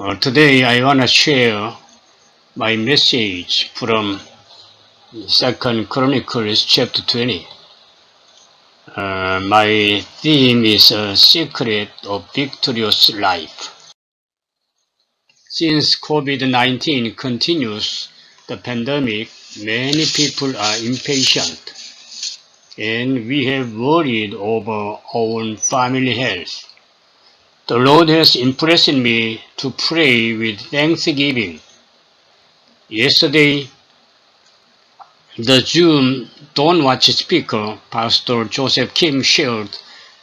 Uh, today I want to share my message from Second Chronicles chapter 20. Uh, my theme is a secret of victorious life. Since COVID-19 continues the pandemic, many people are impatient and we have worried over our own family health. The Lord has impressed me to pray with thanksgiving. Yesterday, the Zoom Don't Watch speaker, Pastor Joseph Kim, shared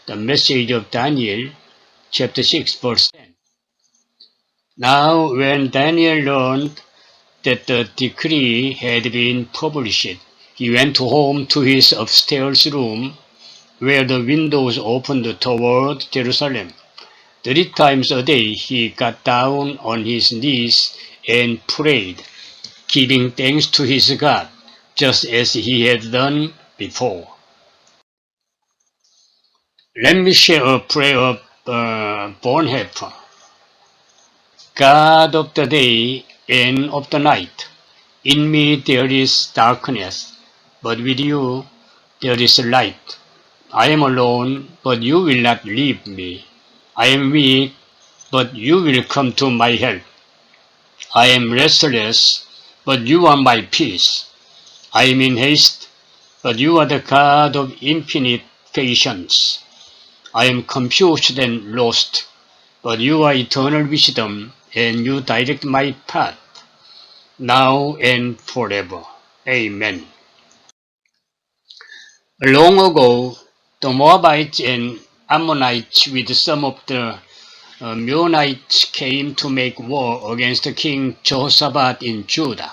the message of Daniel, chapter 6, verse 10. Now, when Daniel learned that the decree had been published, he went home to his upstairs room, where the windows opened toward Jerusalem. Three times a day he got down on his knees and prayed, giving thanks to his God, just as he had done before. Let me share a prayer of uh, Bonhoeffer. God of the day and of the night, in me there is darkness, but with you there is light. I am alone, but you will not leave me. I am weak, but you will come to my help. I am restless, but you are my peace. I am in haste, but you are the God of infinite patience. I am confused and lost, but you are eternal wisdom, and you direct my path, now and forever. Amen. Long ago, the Moabites and Ammonites with some of the uh, Meunites came to make war against King Jehoshaphat in Judah.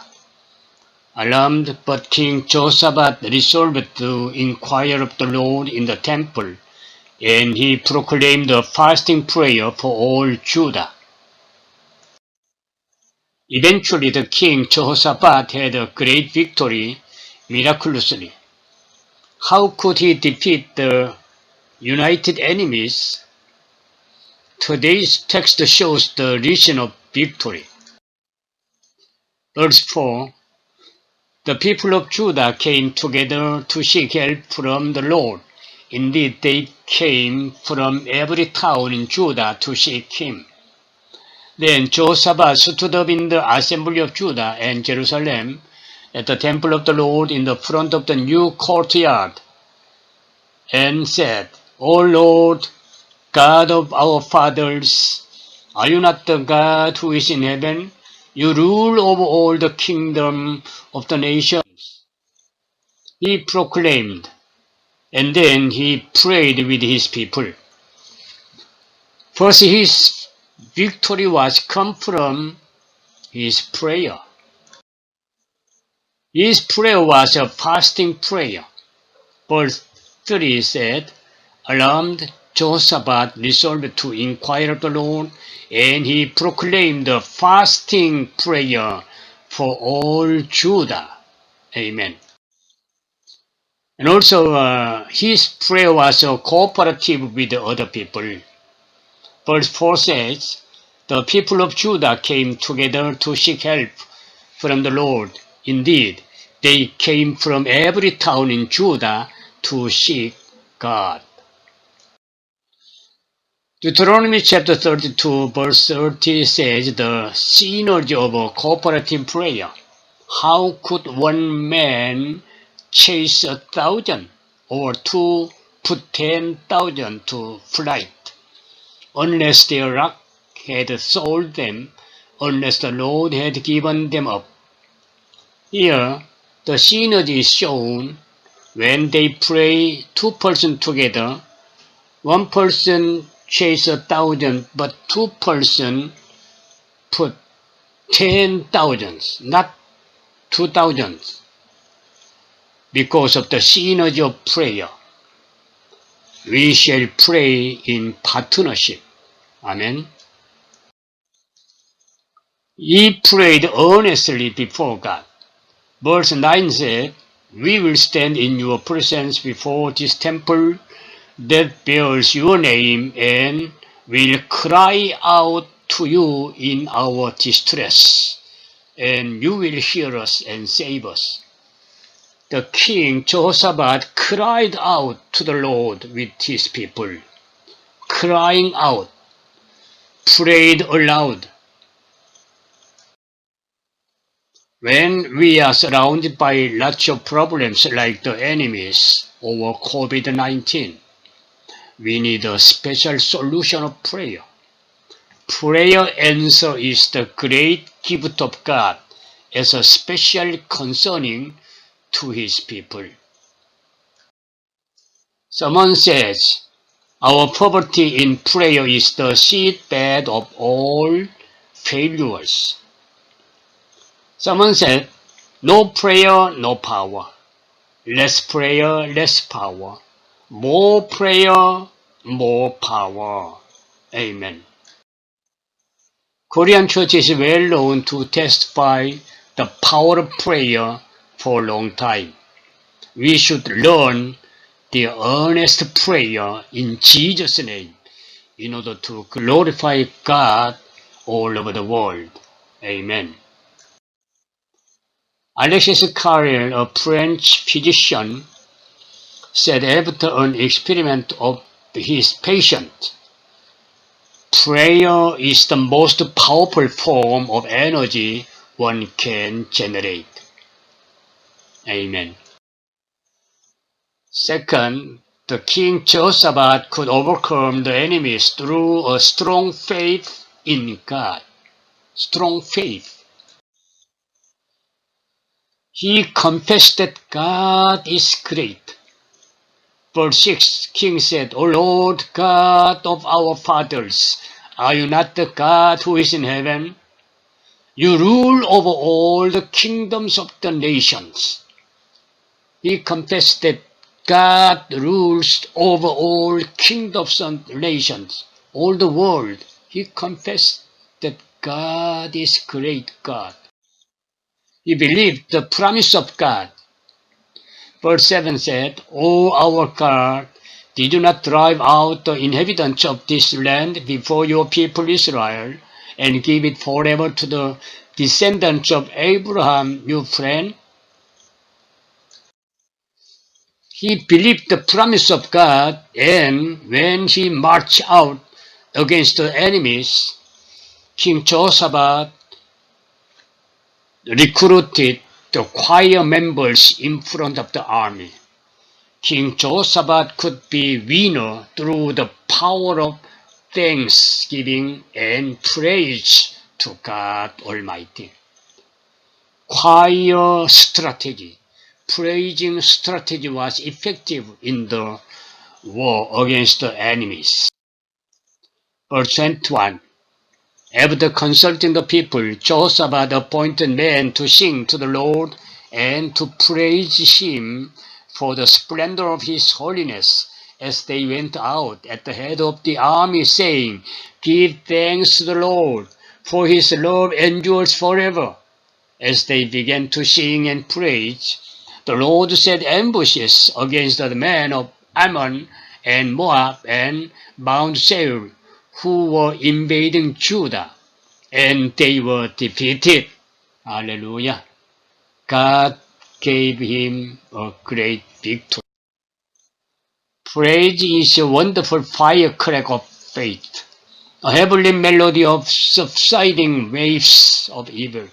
Alarmed, but King Jehoshaphat resolved to inquire of the Lord in the temple, and he proclaimed a fasting prayer for all Judah. Eventually, the king Jehoshaphat had a great victory miraculously. How could he defeat the united enemies, today's text shows the region of victory. Verse 4 The people of Judah came together to seek help from the Lord. Indeed, they came from every town in Judah to seek him. Then Josaphat stood up in the assembly of Judah and Jerusalem at the temple of the Lord in the front of the new courtyard and said, O Lord, God of our fathers, are you not the God who is in heaven? You rule over all the kingdom of the nations. He proclaimed, and then he prayed with his people. First, his victory was come from his prayer. His prayer was a fasting prayer. Verse 3 said, Alarmed, Josaphat resolved to inquire of the Lord, and he proclaimed a fasting prayer for all Judah. Amen. And also, uh, his prayer was uh, cooperative with the other people. Verse 4 says, The people of Judah came together to seek help from the Lord. Indeed, they came from every town in Judah to seek God. Deuteronomy chapter 32 verse 30 says the synergy of a cooperative prayer. How could one man chase a thousand or two put ten thousand to flight unless their luck had sold them, unless the Lord had given them up? Here, the synergy is shown when they pray two persons together. One person chase a thousand, but two person put ten thousands, not two thousands, because of the synergy of prayer. We shall pray in partnership. Amen. He prayed earnestly before God. Verse 9 said, We will stand in your presence before this temple that bears your name and will cry out to you in our distress, and you will hear us and save us. The king Jehoshaphat cried out to the Lord with his people, crying out, prayed aloud. When we are surrounded by lots of problems like the enemies over COVID-19, we need a special solution of prayer. Prayer answer is the great gift of God as a special concerning to his people. Someone says, our poverty in prayer is the seedbed of all failures. Someone said, no prayer, no power. Less prayer, less power. More prayer, more power. Amen. Korean church is well known to testify the power of prayer for a long time. We should learn the earnest prayer in Jesus' name in order to glorify God all over the world. Amen. Alexis Carrel, a French physician, said after an experiment of his patient, prayer is the most powerful form of energy one can generate. Amen. Second, the king Jehoshaphat could overcome the enemies through a strong faith in God. Strong faith. He confessed that God is great. Verse 6, King said, O Lord God of our fathers, are you not the God who is in heaven? You rule over all the kingdoms of the nations. He confessed that God rules over all kingdoms and nations, all the world. He confessed that God is great God. He believed the promise of God. Verse 7 said, O our God, did you not drive out the inhabitants of this land before your people Israel and give it forever to the descendants of Abraham, your friend? He believed the promise of God and when he marched out against the enemies, King Jehoshaphat recruited the choir members in front of the army. King Jehoshaphat could be winner through the power of thanksgiving and praise to God Almighty. Choir strategy, praising strategy was effective in the war against the enemies. Verse 21 after consulting the people, Jehoshaphat appointed men to sing to the Lord and to praise him for the splendor of his holiness as they went out at the head of the army, saying, Give thanks to the Lord, for his love endures forever. As they began to sing and praise, the Lord set ambushes against the men of Ammon and Moab and Mount Seir who were invading Judah, and they were defeated. Hallelujah. God gave him a great victory. Praise is a wonderful firecracker of faith, a heavenly melody of subsiding waves of evil.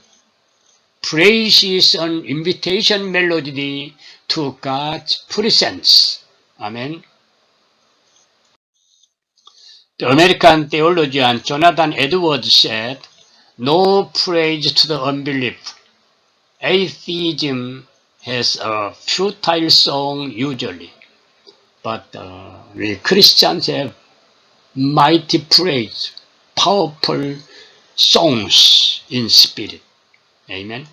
Praise is an invitation melody to God's presence. Amen. The American theologian Jonathan Edwards said, No praise to the unbelief. Atheism has a futile song usually, but uh, we Christians have mighty praise, powerful songs in spirit. Amen.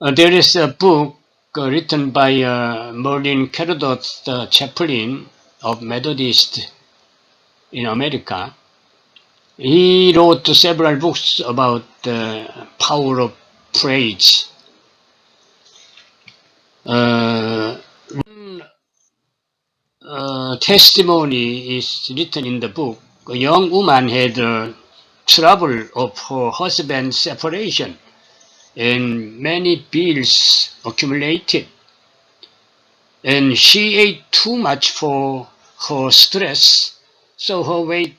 Uh, there is a book uh, written by uh, Merlin Caradot, the chaplain of Methodist in America. He wrote several books about the power of praise. Uh, uh, testimony is written in the book. A young woman had uh, trouble of her husband's separation and many bills accumulated. And she ate too much for her stress, so her weight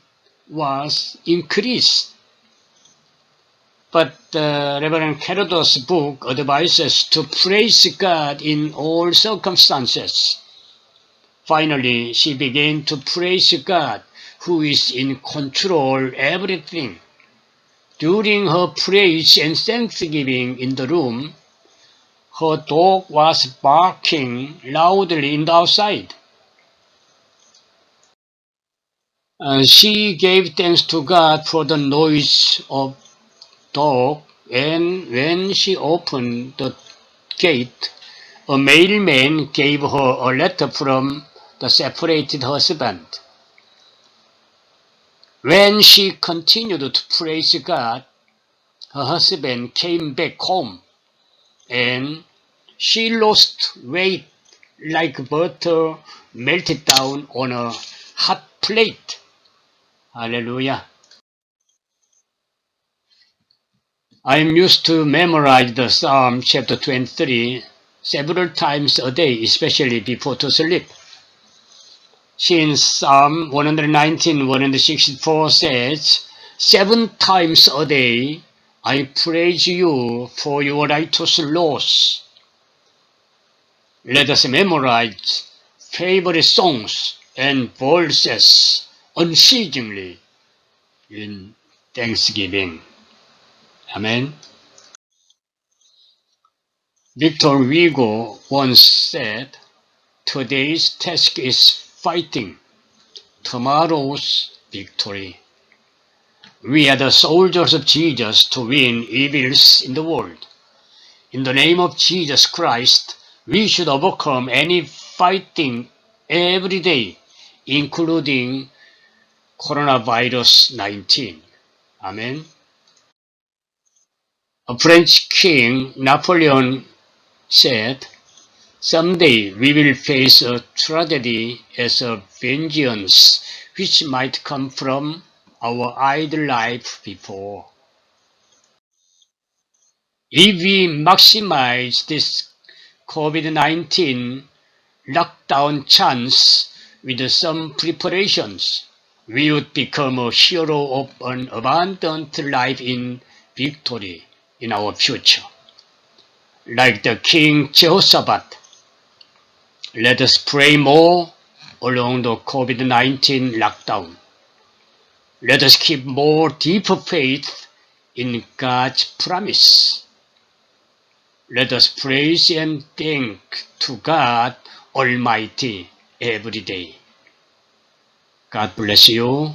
was increased. But uh, Reverend Herodos' book advises to praise God in all circumstances. Finally, she began to praise God, who is in control everything. During her praise and thanksgiving in the room, her dog was barking loudly in the outside. Uh, Uh, she gave thanks to God for the noise of dog, and when she opened the gate, a mailman gave her a letter from the separated husband. When she continued to praise God, her husband came back home and she lost weight like butter melted down on a hot plate. Hallelujah. I'm used to memorize the Psalm chapter 23 several times a day, especially before to sleep. Since Psalm 119, 164 says, Seven times a day I praise you for your righteous laws. Let us memorize favorite songs and verses unceasingly in Thanksgiving. Amen. Victor Hugo once said, Today's task is fighting, tomorrow's victory. We are the soldiers of Jesus to win evils in the world. In the name of Jesus Christ, we should overcome any fighting every day, including coronavirus 19. Amen. A French king, Napoleon, said, Someday we will face a tragedy as a vengeance which might come from our idle life before. If we maximize this COVID-19 lockdown chance with some preparations, we would become a hero of an abundant life in victory in our future. Like the King Jehoshaphat, let us pray more along the COVID-19 lockdown. Let us keep more deeper faith in God's promise. Let us praise and thank to God Almighty every day. God bless you.